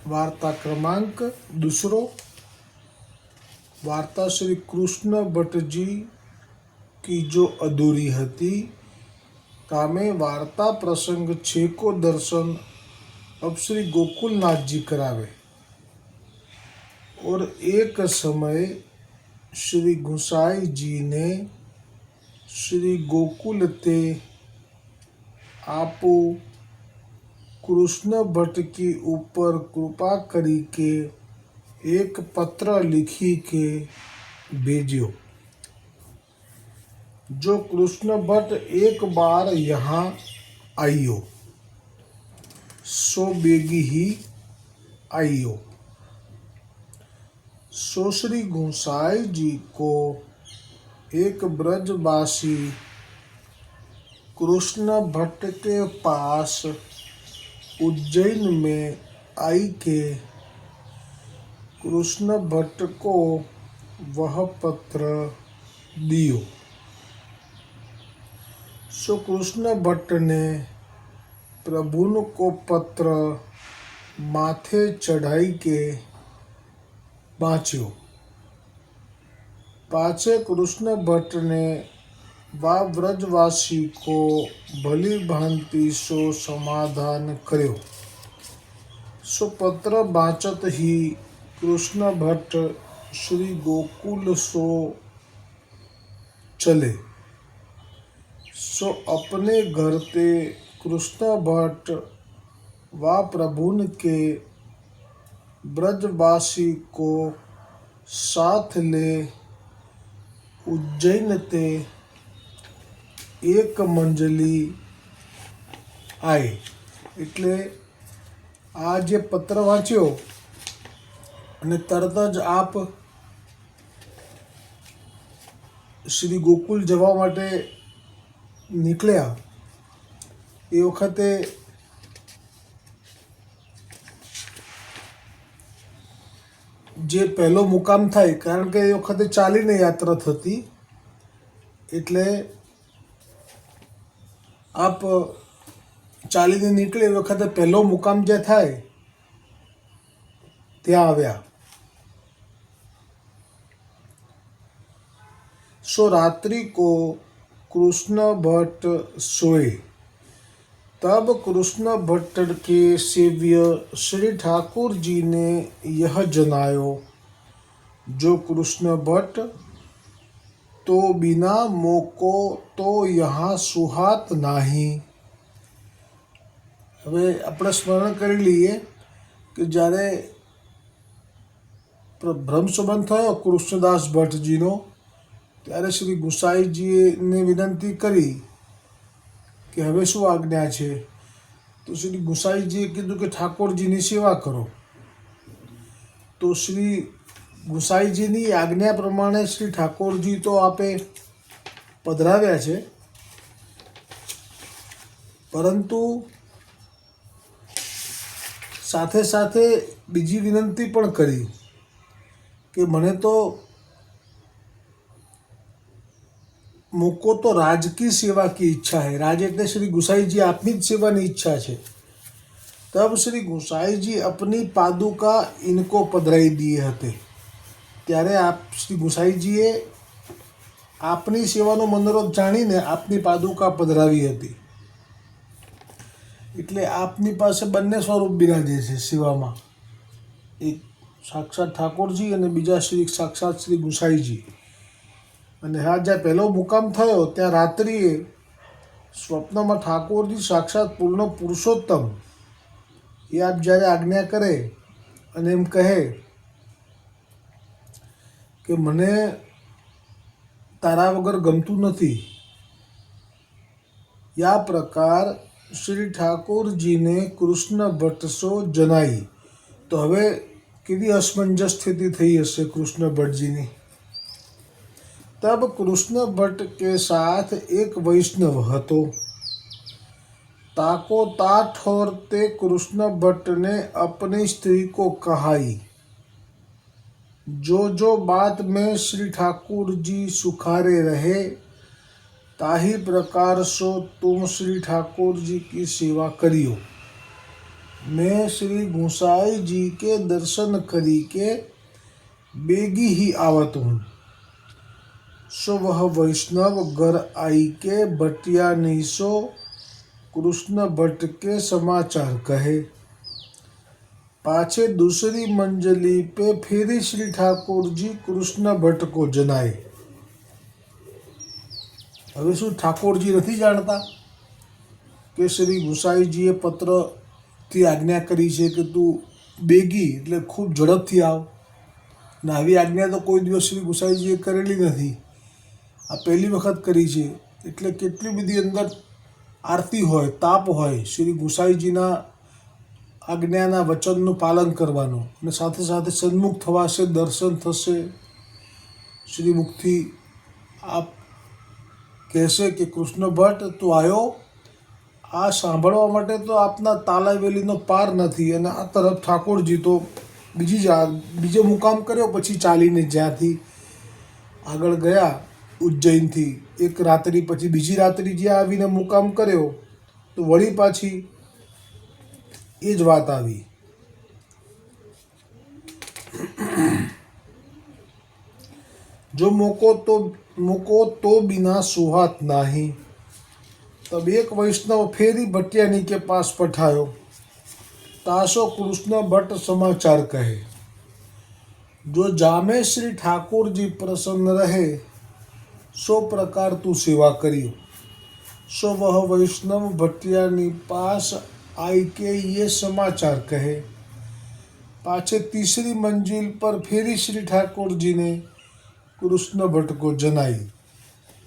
वैष्णवन की वार्ता वार्ता क्रमांक दूसरो वार्ता श्री कृष्ण भट्ट जी की जो अधूरी હતી કામે વાર્તા પ્રસંગ છે કો દર્શન अब श्री गोकुलनाथ जी करावे और एक समय श्री गुसाई जी ने श्री गोकुल ते आपो कृष्ण भट्ट की ऊपर कृपा करी के एक पत्र लिखी के भेजो जो कृष्ण भट्ट एक बार यहाँ आइयो, सो बेगी ही आइयो। सो श्री गोसाई जी को एक ब्रजवासी कृष्ण भट्ट के पास उज्जैन में आई के कृष्ण भट्ट को वह पत्र दियो सो कृष्ण भट्ट ने प्रभुन को पत्र माथे चढ़ाई के વાંચ્યો पाछे कृष्ण भट्ट ने वा व्रजवासी को भली भांति सो समाधान કર્યો सो पत्र बाचत ही कृष्ण भट्ट श्री गोकुल सो चले सो अपने घर ते कृष्ण भट्ट वा प्रभुन के ब्रजवासी को साथ ले उज्जैन ते એક મંજલી આય. એટલે આ જે પત્ર વાંચ્યો અને તરત જ આપ શ્રી ગોકુલ જવા માટે નીકળ્યા. એ વખતે જે પહેલો મુકામ થાય, કારણ કે એ વખતે ચાલીને યાત્રા થતી, એટલે આપ ચાલીને નીકળે એ વખતે પહેલો મુકામ જે થાય ત્યાં આવ્યા सो रात्रि को कृष्ण भट्ट सोए तब कृष्ण भट्ट के सेव्य श्री ठाकुर जी ने यह जनायो जो कृष्ण भट्ट तो बिना मोको तो यहाँ सुहात नाही હવે આપણે સ્મરણ કરી લઈએ કે જ્યારે પ્ર- બ્રહ્મ સંબંધ થયો કૃષ્ણદાસ ભટ્ટજીનો ત્યારે શ્રી ગુસાઈજીએ ને વિનંતી કરી કે હવે શું આજ્ઞા છે તો શ્રી ગુસાઈજીએ કીધું કે ઠાકોરજીની સેવા કરો તો શ્રી ગુસાઈજીની આજ્ઞા પ્રમાણે શ્રી ઠાકોરજી તો આપે પધરાવ્યા છે. પરંતુ સાથે સાથે બીજી વિનંતી પણ કરી કે મને તો મૂકો તો રાજકીય સેવા કી ઈચ્છા હે. રાજ એટલે શ્રી ગુસાઈજી આપની જ સેવાની ઈચ્છા છે. તબ શ્રી ગુસાઈજી આપની પાદુકા ઇનકો પધરાઈ દીએ હતી. ત્યારે આપ શ્રી ગુસાઈજીએ આપની સેવાનો મનોરથ જાણીને આપની પાદુકા પધરાવી હતી. એટલે આપની પાસે બંને સ્વરૂપ બિરાજે છે સેવામાં. એક સાક્ષાત ઠાકોરજી અને બીજા શ્રી સાક્ષાત શ્રી ગુસાઈજી. અને હા, જ્યાં પહેલો મુકામ થયો, ત્યાં રાત્રિએ સ્વપ્નમાં ઠાકોરજી સાક્ષાત પૂર્ણ પુરુષોત્તમ. એ આપ જ્યારે આજ્ઞા કરે અને એમ કહે કે મને તારા વગર ગમતું નથી યા પ્રકાર શ્રી ઠાકોરજીને કૃષ્ણ ભટ્ટ સો જનાઈ તો હવે કેવી અસમંજસ સ્થિતિ થઈ હશે કૃષ્ણ ભટ્ટજીની तब कृष्ण भट्ट के साथ एक वैष्णव હતો ताको तात ठोरते कृष्ण भट्ट ने अपनी स्त्री को कहाई जो जो बात में श्री ठाकुर जी सुखारे रहे ताही प्रकार सो तुम श्री ठाकुर जी की सेवा करियो मैं श्री गुसाई जी के दर्शन करी के बेगी ही आवत हूँ सो वह वैष्णव घर आई के बटिया नीसो कृष्ण भट्ट के समाचार कहे पाछे दूसरी मंजली पे फिर श्री ठाकुर जी कृष्ण ભટ્ટ કો જનાય હવે શું ઠાકોરજી નથી જાણતા કે શ્રી ગુસાઈજીએ પત્રથી આજ્ઞા કરી છે કે તું બેગી એટલે ખૂબ ઝડપથી આવ ને આવી આજ્ઞા તો કોઈ દિવસ શ્રી ગુસાઈજીએ કરેલી નથી આ પહેલી વખત કરી છે એટલે કેટલી બધી અંદર આરતી હોય તાપ હોય શ્રી ગુસાઈજીના આજ્ઞાના વચનનું પાલન કરવાનું અને સાથે સાથે સન્મુખ થવાશે, દર્શન થશે. શ્રી મુક્તિ આપ કહેશે કે, કૃષ્ણ ભટ્ટ, તું આવ્યો આ સાંભળવા માટે તો આપના તાલાવેલીનો પાર નથી અને આ તરફ ઠાકોરજી તો બીજી બીજો મુકામ કર્યો, પછી ચાલીને જ્યાંથી આગળ ગયા ઉજ્જૈનથી. એક રાત્રિ પછી બીજી રાત્રિ જ્યાં આવીને મુકામ કર્યો, તો વળી પાછી એ જ વાત આવી. જો મોકો તો મોકો તો બિના સુહાત નાહી. તબ એક વૈષ્ણવ ફેરી ભટિયાની કે પાસ પઠાયો. તાસો કૃષ્ણ ભટ્ટ સમાચાર કહે. જો જામે શ્રી ઠાકોરજી પ્રસન્ન રહે, સો પ્રકાર તું સેવા કર્યું. સો વહ વૈષ્ણવ ભટિયાની પાસ आई के ये समाचार कहे। पाछे तीसरी मंजिल पर फिर श्री ठाकुर जी ने कृष्ण भट्ट को जनाई।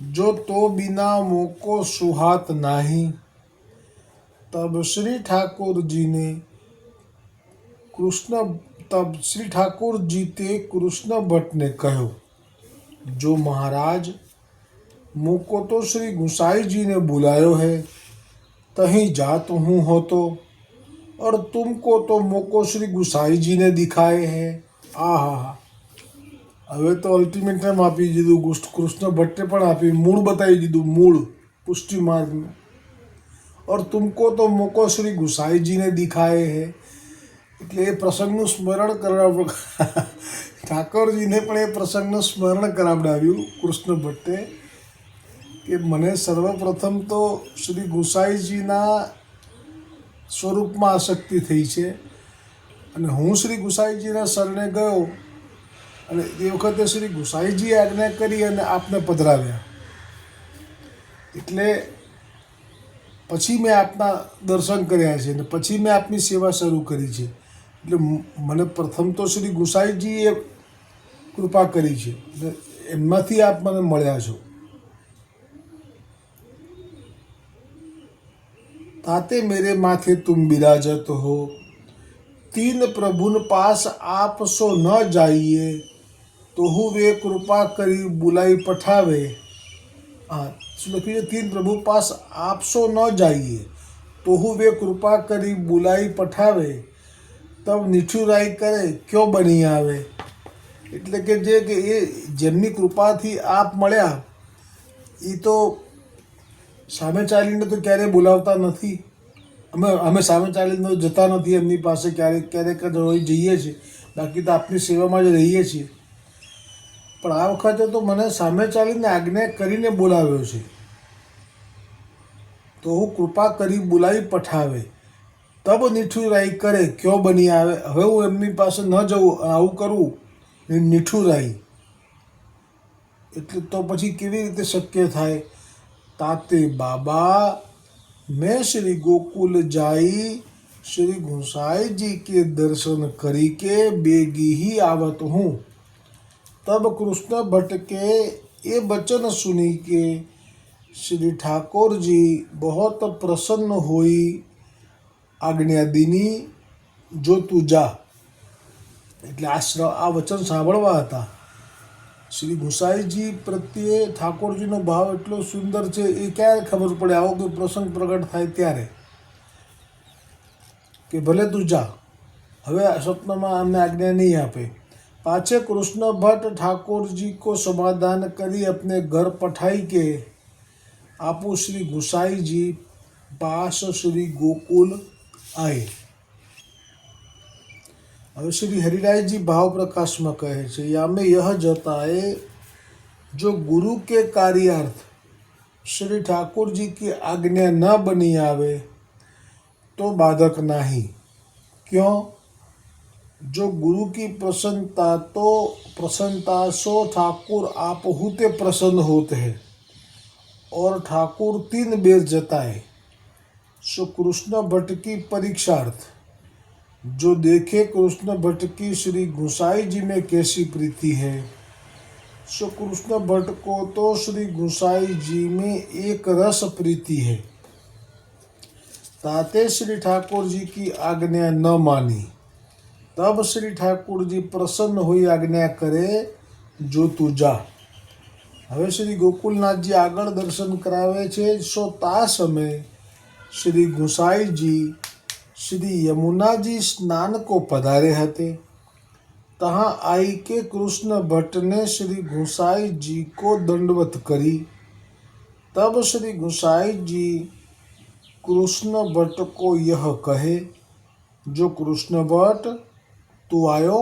जो तो बिना मोको सुहात नाही। तब श्री ठाकुर जी ने कृष्ण, तब श्री ठाकुर जी ते कृष्ण भट्ट ने कहो, जो महाराज, मुको तो श्री गुसाई जी ने बुलायो है। तहीं जात हूँ हो तो और तुमको तो मोको श्री गुसाई जी ने दिखाए हैं આ હા હા હવે તો અલ્ટિમેટમ આપી દીધું ગુસ્ટ- કૃષ્ણ ભટ્ટે પણ આપી મૂળ બતાવી દીધું મૂળ પુષ્ટિ માર્ગનું और तुमको तो मोको श्री गुसाई जी ने दिखाए है એટલે એ પ્રસંગનું સ્મરણ કરાવ ઠાકોરજીને પણ એ પ્રસંગનું સ્મરણ કરાવડાવ્યું કૃષ્ણ ભટ્ટે કે મને સર્વપ્રથમ તો શ્રી ગુસાઈજીના સ્વરૂપમાં આસક્તિ થઈ છે. અને હું શ્રી ગુસાઈજીના શરણે ગયો અને એ વખતે શ્રી ગુસાઈજીએ આજ્ઞા કરી અને આપને પધરાવ્યા. એટલે પછી મેં આપના દર્શન કર્યા છે અને પછી મેં આપની સેવા શરૂ કરી છે. એટલે મને પ્રથમ તો શ્રી ગુસાઈજીએ કૃપા કરી છે. એટલે એમનાથી આપ મને મળ્યા છો. ताते मेरे माथे तुम विराजत हो तीन प्रभुन पास आप सो न जाइए तो હું વે કૃપા કરી બુલાઈ પઠાવે હા શું લખ્યું છે તીન પ્રભુ પાસ આપસો ન જાઈએ તો હું વે કૃપા કરી બુલાઈ પઠાવે તબ નિઠુરાઈ કરે ક્યો બની આવે એટલે કે જે કે એ જેમની કૃપાથી આપ મળ્યા એ તો સામે ચાલીને તો ક્યારેય બોલાવતા નથી. અમે અમે સામે ચાલીને તો જતા નથી એમની પાસે, ક્યારેક ક્યારેક જ હોય, જઈએ છીએ. બાકી તો આપની સેવામાં જ રહીએ છીએ. પણ આ વખતે તો મને સામે ચાલીને આજ્ઞા કરીને બોલાવ્યો છે. તો હું કૃપા કરી બોલાવી પઠાવે. તબ નીઠુરાઈ કરે, ક્યો બની આવે? હવે હું એમની પાસે ન જવું આવું કરું. નીઠુરાઈ નિઠુરાઈ એટલે તો પછી કેવી રીતે શક્ય થાય? તાતે બાબા मैं श्री गोकुल जाई श्री गुसाई जी के दर्शन करी के बेगी ही आवत हूँ तब कृष्ण भट्ट के ये वचन सुनी के श्री ठाकुर जी बहुत प्रसन्न हुई आज्ञा दीनी जो तू जा એટલે આ શ્ર આ વચન સાંભળવા હતા શ્રી ગુસાઈજી પ્રત્યે ઠાકોરજીનો ભાવ એટલો સુંદર છે એ ક્યારે ખબર પડે આવો કોઈ પ્રસંગ પ્રગટ થાય ત્યારે કે ભલે તું જા હવે આ સ્વપ્નમાં અમને આજ્ઞા નહીં આપે પાછे कृष्ण भट्ट ठाकुर जी को समाधान કરી अपने घर पठाई के આપો શ્રી ગુસાઈ जी पास श्री गोकुल आए હવે શ્રી હરિરાયજી ભાવ પ્રકાશમાં કહે છે યામે યહ જતાએ જો ગુરુ के कार्यार्थ श्री ठाकुर जी की आज्ञा न बनी आवे तो बाधक नहीं क्यों जो गुरु की प्रसन्नता तो प्रसन्नता सो ठाकुर आप होते प्रसन्न होते हैं और ठाकुर तीन बेर जताए सो कृष्ण भट्ट की परीक्षार्थ जो देखे कृष्ण भट्ट की श्री गुसाई जी में कैसी प्रीति है सो कृष्ण भट्ट को तो श्री गुसाई जी में एक रस प्रीति है ताते श्री ठाकुर जी की आज्ञा न मानी तब श्री ठाकुर जी प्रसन्न हुई આજ્ઞા કરે જો તું જા હવે શ્રી ગોકુલનાથજી આગળ દર્શન કરાવે છે સો તા સમય શ્રી ગુસાઈજી श्री यमुना जी स्नान को पधारे हते तहाँ आई के कृष्ण भट्ट ने श्री गुसाई जी को दंडवत करी तब श्री गुसाई जी कृष्ण भट्ट को यह कहे जो कृष्ण भट्ट तू आयो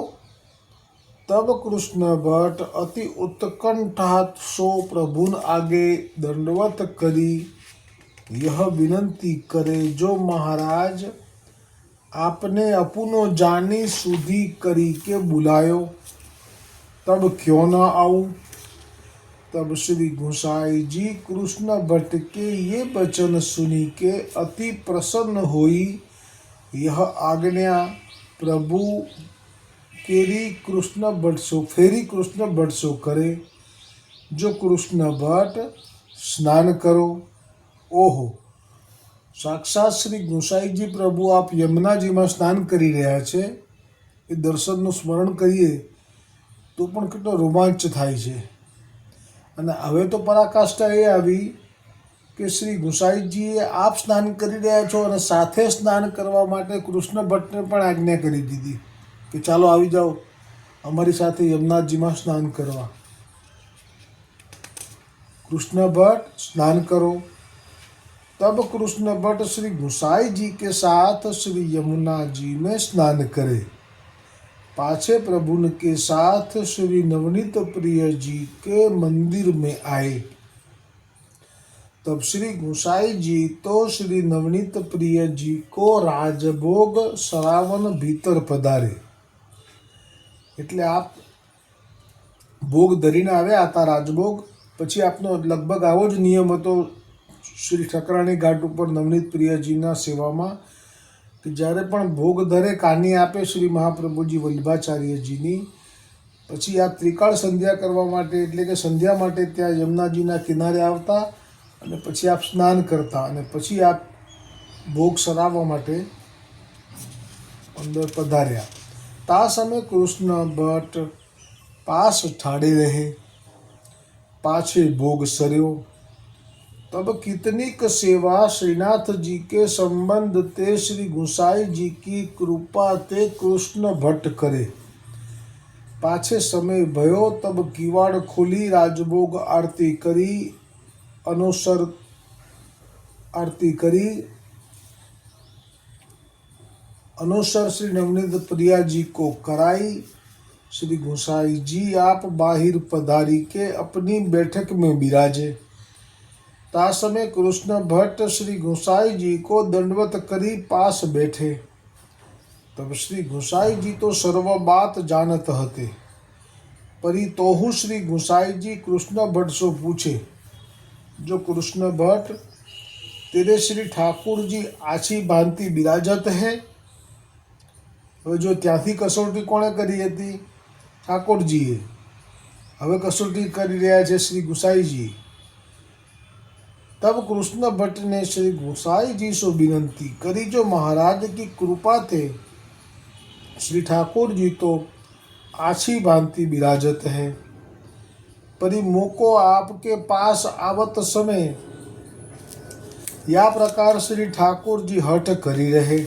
तब कृष्ण भट्ट अति उत्कंठात सो प्रभुन आगे दंडवत करी यह विनंती करे जो महाराज आपने अपनो जानी सुधी करी के बुलायो तब क्यों न आऊं तब श्री गुसाई जी कृष्ण भट्ट के ये वचन सुनी के अति प्रसन्न हुई यह आज्ञा प्रभु केरी कृष्ण भट्ट सो फेरी कृष्ण भट्ट सो करे जो कृष्ण भट्ट स्नान करो ઓહો સાક્ષાત શ્રી ગોસાઈજી પ્રભુ આપ યમુનાજીમાં સ્નાન કરી રહ્યા છે, એ દર્શનનું સ્મરણ કરીએ, તો પણ કેટલો રોમાંચ થાય છે. અને હવે તો પરાકાષ્ઠા એ આવી કે શ્રી ગુસાઈજીએ આપ સ્નાન કરી રહ્યા છો અને સાથે સ્નાન કરવા માટે કૃષ્ણ ભટ્ટને પણ આજ્ઞા કરી દીધી કે ચાલો આવી જાઓ, અમારી સાથે યમુનાજીમાં સ્નાન કરવા. કૃષ્ણ ભટ્ટ, સ્નાન કરો. तब कृष्ण भट्ट श्री गुसाई जी के साथ श्री यमुना जी में स्नान करे पाछे प्रभु के साथ श्री नवनीत प्रिय जी के मंदिर में आए तब श्री गुसाई जी तो श्री नवनीत प्रिय जी को राजभोग सरावन भीतर पधारे એટલે આપ ભોગ ધરીને આવ્યા હતા રાજભોગ પછી આપનો લગભગ આવો જ નિયમ હતો શ્રી ઠકરાણી ઘાટ ઉપર નવનીત પ્રિયજીના સેવામાં કે જ્યારે પણ ભોગ દરે કાની આપે શ્રી મહાપ્રભુજી વલ્ભાચાર્યજીની, પછી આ ત્રિકાળ સંધ્યા કરવા માટે, એટલે કે સંધ્યા માટે ત્યાં યમુનાજીના કિનારે આવતા અને પછી આપ સ્નાન કરતા અને પછી આપ ભોગ સરાવવા માટે અંદર પધાર્યા. તા સમયે કૃષ્ણ ભટ્ટ પાસ ઠાડી રહે, પાછે ભોગ સર્યો. तब कितनी सेवा श्रीनाथ जी के संबंध ते श्री गुसाई जी की कृपा ते कृष्ण भट्ट करे। पाछे समय भयो तब किवाड़ खोली राजभोग आरती करी, अनुसर आरती करी। अनुसर श्री नवनीत प्रिया जी को कराई। श्री गोसाई जी आप बाहिर पधारी के अपनी बैठक में विराजे। तास में कृष्ण भट्ट श्री गोसाई जी को दंडवत करी पास बैठे तब श्री गोसाई जी तो सर्व बात जानत हते परी तोहु श्री गोसाई जी कृष्ण भट्ट से पूछे जो कृष्ण भट्ट तेरे શ્રી ઠાકુરજી આછી ભાંતિ બિરાજત હે હવે જો ત્યાંથી કસોટી કોણે કરી હતી ઠાકોરજીએ હવે કસોટી કરી રહ્યા છે શ્રી ગુસાઈજી तब कृष्ण भट्ट ने श्री गोसाई जी से विनती करी, जो महाराज की कृपा थे, श्री ठाकुर जी तो आछी भांति विराजत है। परि मोको आपके पास आवत समय, या प्रकार श्री ठाकुर जी हट करी रहे।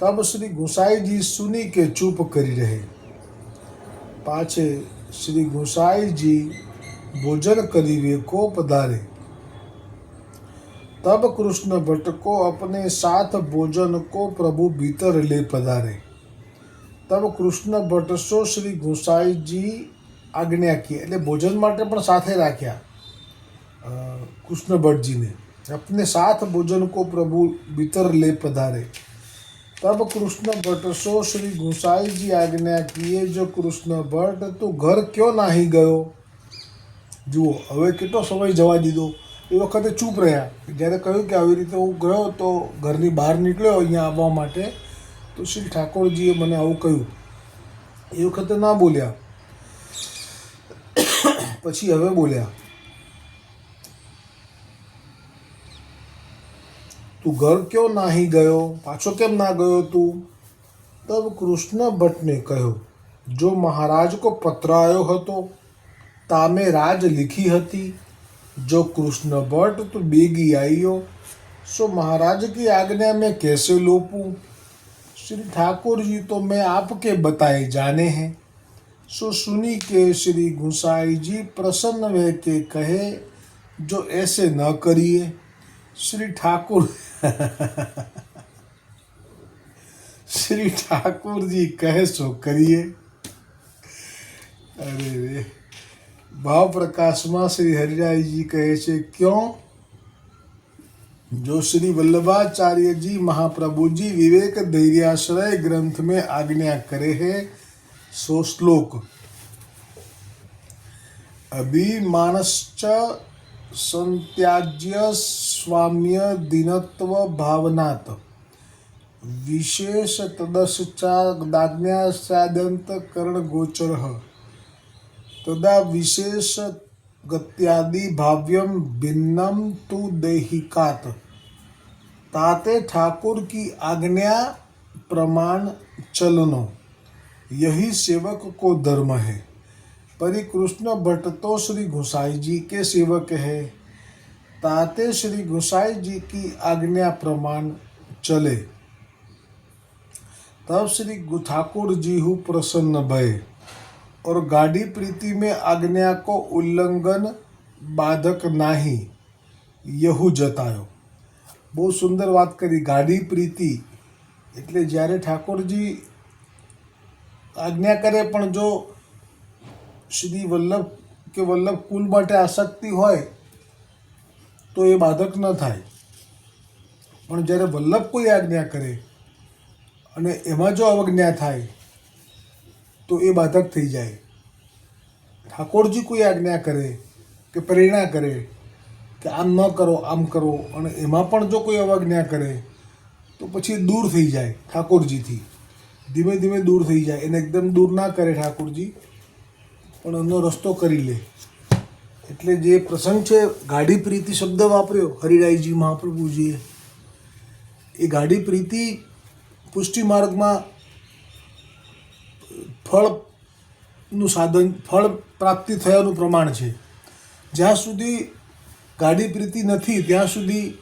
तब श्री गोसाई जी सुनी के चुप करी रहे। पाछे श्री गोसाई जी भोजन करी वे को पधारे तब कृष्ण भट्ट को अपने साथ भोजन को प्रभु भीतर ले पधारे તબ કૃષ્ણ ભટ્ટ સો શ્રી ગુસાઈજી આજ્ઞા કી એટલે ભોજન માટે પણ સાથે રાખ્યા અ, કૃષ્ણ ભટ્ટજીને अपने साथ भोजन को प्रभु भीतर ले पधारे तब कृष्ण भट्ट सो श्री गुसाई जी आज्ञा किए जो કૃષ્ણ ભટ્ટ તું ઘર ક્યો નાહી ગયો જુઓ હવે કેટલો સમય જવા દીધો એ વખતે ચૂપ રહ્યા. જ્યારે કહ્યું કે આવી રીતે હું ગયો તો ઘરની બહાર નીકળ્યો અહીંયા આવવા માટે, તો શ્રી ઠાકોરજીએ મને આવું કહ્યું. એ વખતે ના બોલ્યા. પછી હવે બોલ્યા. તું ઘર કયો નાહી ગયો? પાછો કેમ ના ગયો તું? તબ કૃષ્ણ ભટ્ટને કહ્યું, જો મહારાજ કો પત્ર આવ્યો હતો, તામે રાજ લીખી હતી जो कृष्ण भट्ट तो बेगी आइयो सो महाराज की आज्ञा में कैसे लोपूं? श्री ठाकुर जी तो मैं आपके बताए जाने हैं। सो सुनी के श्री गुसाई जी प्रसन्न वे के कहे, जो ऐसे न करिए। श्री ठाकुर श्री ठाकुर जी कहे, सो करिए। अरे रे। भाव प्रकाश में श्री हरिराय जी कहे छे, क्यों? जो श्री वल्लभाचार्य जी महाप्रभु जी विवेक धैर्याश्रय ग्रंथ में आज्ञा करे है, सो श्लोक। अभिमानश्च संत्याज्य स्वाम्य दीनत्व भावनात्। विशेष तदश्चादाज्ञासाद्यंत करण गोचर है तदा विशेष गत्यादि भाव्यम भिन्नम तु दैहिकात। ताते ठाकुर की आज्ञा प्रमाण चलनो, यही सेवक को धर्म है। परिकृष्ण भट्ट तो श्री गुसाई जी के सेवक है। ताते श्री गुसाई जी की आज्ञा प्रमाण चले। तब श्री ठाकुर जी हूँ प्रसन्न भय और गाड़ी प्रीति में आज्ञा को उल्लंघन બાધક નાહી યહુ જતાયો બહુ સુંદર વાત કરી ગાડી પ્રીતિ એટલે જ્યારે ઠાકોરજી આજ્ઞા કરે પણ જો શ્રી વલ્લભ કે વલ્લભ કુલ માટે આસક્તિ હોય તો એ બાધક ન થાય પણ જ્યારે વલ્લભ કોઈ આજ્ઞા કરે અને એમાં જો અવજ્ઞા થાય તો એ બાધક થઈ જાય. ઠાકોરજી કોઈ આજ્ઞા કરે કે પ્રેરણા કરે કે આમ ન કરો, આમ કરો અને એમાં પણ જો કોઈ અવજ્ઞા કરે તો પછી દૂર થઈ જાય ઠાકોરજીથી. ધીમે ધીમે દૂર થઈ જાય. એને એકદમ દૂર ના કરે ઠાકોરજી, પણ એનો રસ્તો કરી લે. એટલે જે પ્રસંગ છે ગાડી પ્રીતિ શબ્દ વાપર્યો, હરિરાયજી મહાપ્રભુજીએ. એ ગાડી પ્રીતિ પુષ્ટિ માર્ગમાં ફળનું સાધન, ફળ પ્રાપ્તિ થયાનું પ્રમાણ છે. જ્યાં સુધી ગાડી પ્રીતિ નથી, ત્યાં સુધી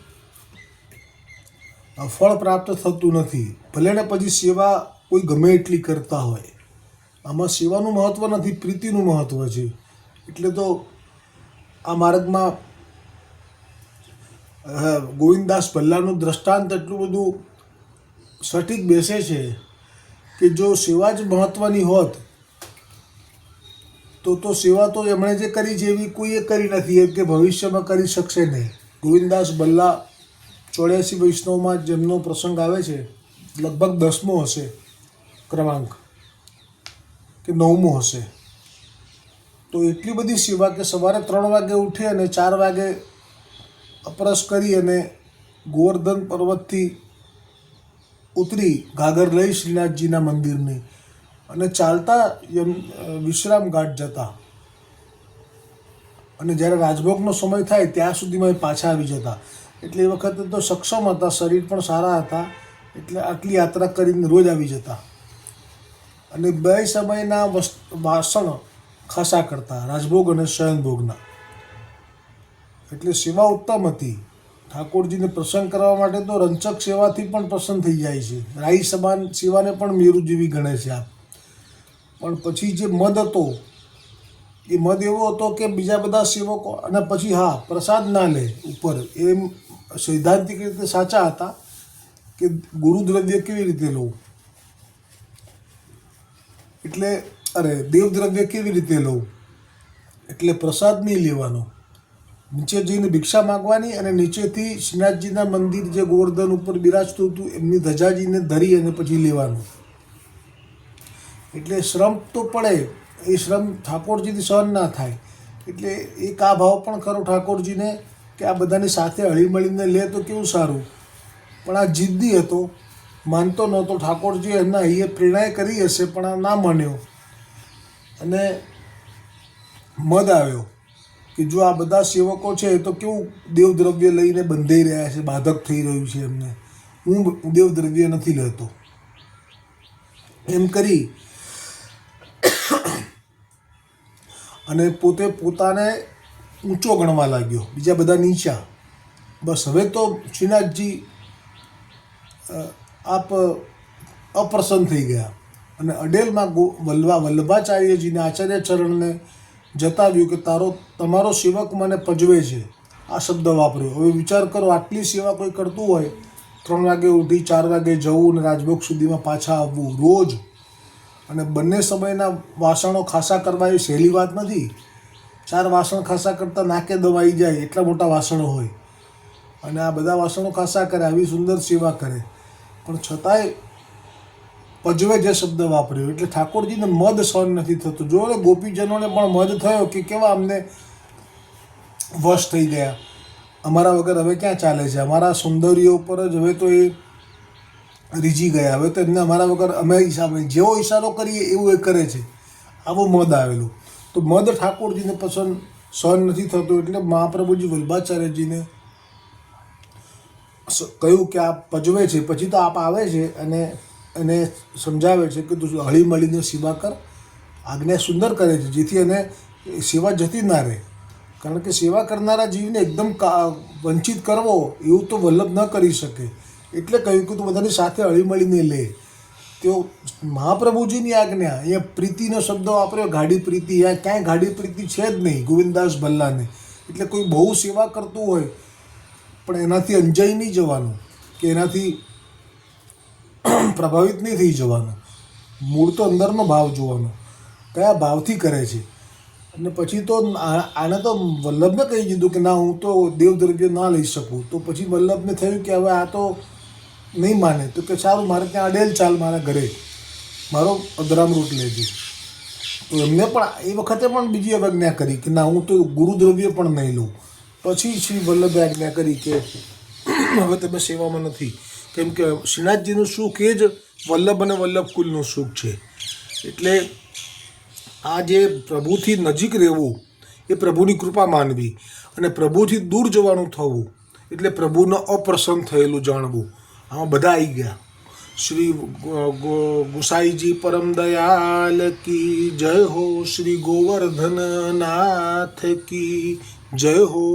ફળ પ્રાપ્ત થતું નથી. ભલે ને પછી સેવા કોઈ ગમે એટલી કરતા હોય. આમાં સેવાનું મહત્ત્વ નથી, પ્રીતિનું મહત્ત્વ છે. એટલે તો આ માર્ગમાં ગોવિંદાસ ભલ્લાનું દ્રષ્ટાંત એટલું બધું સટીક બેસે છે. કે જો સેવા જ મહત્ત્વની હોત, તો તો સેવા તો એમણે જે કરી છે એવી કોઈએ કરી નથી, એમ કે ભવિષ્યમાં કરી શકશે નહીં. ગોવિંદાસ બલ્લા ચોર્યાસી વૈષ્ણવમાં જેમનો પ્રસંગ આવે છે, લગભગ દસમો હશે ક્રમાંક, કે નવમો હશે. તો એટલી બધી સેવા કે સવારે ત્રણ વાગે ઉઠી અને ચાર વાગે અપરસ કરી અને ગોવર્ધન પર્વતથી ઉતરી ઘાઘર લઈ શ્રીનાથજીના મંદિરની અને ચાલતા વિશ્રામ ઘાટ જતા. અને જ્યારે રાજભોગનો સમય થાય ત્યાં સુધીમાં એ પાછા આવી જતા. એટલે એ વખતે તો સક્ષમ હતા, શરીર પણ સારા હતા, એટલે આટલી યાત્રા કરીને રોજ આવી જતા. અને બે સમયના વસ- વાસણ ખાસા કરતા, રાજભોગ અને શયનભોગના. એટલે સેવા ઉત્તમ હતી. ઠાકોરજીને પ્રસન્ન કરવા માટે તો રંચક સેવાથી પણ પ્રસન્ન થઈ જાય છે. રાઈ સમાન સેવાને પણ મેરુ જેવી ગણે છે આ પણ પછી જે મદ હતો, એ મદ એવો હતો કે બીજા બધા સેવકો અને પછી હા પ્રસાદ ના લે ઉપર એમ સૈદ્ધાંતિક રીતે સાચા હતા કે ગુરુદ્રવ્ય કેવી રીતે લઉં એટલે અરે દેવદ્રવ્ય કેવી રીતે લઉં એટલે પ્રસાદ નહીં લેવાનો. નીચે જઈને ભિક્ષા માગવાની અને નીચેથી શ્રીનાથજીના મંદિર જે ગોવર્ધન ઉપર બિરાજતું હતું, એમની ધજાજીને ધરી અને પછી લેવાનું. એટલે શ્રમ તો પડે, એ શ્રમ ઠાકોરજીથી સહન ના થાય. એટલે એક આ ભાવ પણ ખરો ઠાકોરજીને કે આ બધાની સાથે હળીમળીને લે તો કેવું સારું? પણ આ જિદ્દી હતો, માનતો નહોતો ઠાકોરજી એમના એ પ્રેરણાએ કરી હશે પણ આ ના માન્યો. અને મદ આવ્યો. કે જો આ બધા સેવકો છે, તો કેવું દેવદ્રવ્ય લઈને બંધાઈ રહ્યા છે, બાધક થઈ રહ્યું છે એમને. હું દેવદ્રવ્ય નથી લેતો. એમ કરી અને પોતે પોતાને ઊંચો ગણવા લાગ્યો, બીજા બધા નીચા. બસ હવે તો શ્રીનાથજી આપ અપ્રસન્ન થઈ ગયા. અને અડેલમાં ગો વલ્લભા વલ્લભાચાર્યજીને આચાર્ય ચરણને જતાવ્યું કે તારો, તમારો સેવક મને પજવે છે. આ શબ્દ વાપર્યો. હવે વિચાર કરો, આટલી સેવા કોઈ કરતું હોય, ત્રણ વાગે ઉઠી, ચાર વાગે જવું અને રાજભોગ સુધીમાં પાછા આવવું. રોજ. અને બંને સમયના વાસણો ખાસા કરવા એ સહેલી વાત નથી. ચાર વાસણ ખાસા કરતાં નાકે દવાઈ જાય એટલા મોટા વાસણો હોય. અને આ બધા વાસણો ખાસા કરે, આવી સુંદર સેવા કરે. પણ છતાંય પજવે જે શબ્દ વાપર્યો, એટલે ઠાકોરજીને મદ સહન નથી થતું. જો ગોપીજનોને પણ મદ થયો કે કેવા અમને વશ થઈ ગયા. અમારા વગર હવે ક્યાં ચાલે છે? અમારા સૌંદર્ય ઉપર જ હવે તો એ રીજી ગયા. હવે તો એમને અમારા વગર અમે હિસાબે જેવો ઈશારો કરીએ એવું એ કરે છે. આવું મદ આવેલું. તો મદ ઠાકોરજીને પસંદ સહન નથી થતું એટલે મહાપ્રભુજી વલ્ભાચાર્યજીને કહ્યું કે આ પજવે છે. પછી તો આપ આવે છે અને એને સમજાવે છે કે તું હળી મળીને સેવા કર. આજ્ઞા સુંદર કરે છે, જેથી એને સેવા જતી ના રહે. કારણ કે સેવા કરનારા જીવને એકદમ વંચિત કરવો એવું તો વલ્લભ ન કરી શકે. એટલે કહ્યું કે તું બધાની સાથે હળી મળીને લે. તેઓ મહાપ્રભુજીની આજ્ઞા, અહીંયા પ્રીતિનો શબ્દ વાપર્યો, ગાડી પ્રીતિ, અહીંયા ક્યાંય ગાડી પ્રીતિ છે જ નહીં ગોવિંદાસ ભલ્લાને. એટલે કોઈ બહુ સેવા કરતું હોય, પણ એનાથી અંજાઈ નહીં જવાનું, કે એનાથી પ્રભાવિત નહીં થઈ જવાનું. મૂળ તો અંદરનો ભાવ જોવાનો. કયા ભાવથી કરે છે? અને પછી તો આને તો વલ્લભને કહી દીધું કે ના, હું તો દેવદ્રવ્ય ના લઈ શકું. તો પછી વલ્લભને થયું કે હવે આ તો નહીં માને. તો કે સારું, મારે ત્યાં અડેલ ચાલ મારા ઘરે. મારો અધરામ રૂટ લેજે. તો એમને પણ એ વખતે પણ બીજી અવજ્ઞા કરી કે ના, હું તો ગુરુદ્રવ્ય પણ નહીં લઉં. પછી શ્રી વલ્લભે આજ્ઞા કરી કે, હવે તમે સેવામાં નથી. કેમ કે શ્રીનાથજીનું સુખ એ જ વલ્લભ અને વલ્લભ કુલનું સુખ છે. એટલે આ જે પ્રભુથી નજીક રહેવું, એ પ્રભુની કૃપા માનવી અને પ્રભુથી દૂર જવાનું થવું, એટલે પ્રભુનો અપ્રસન્ન થયેલું જાણવું. આમાં બધા આવી ગયા. શ્રી ગુસાઈજી પરમ દયાલ કી જય હો, શ્રી ગોવર્ધન નાથ કી જય હો.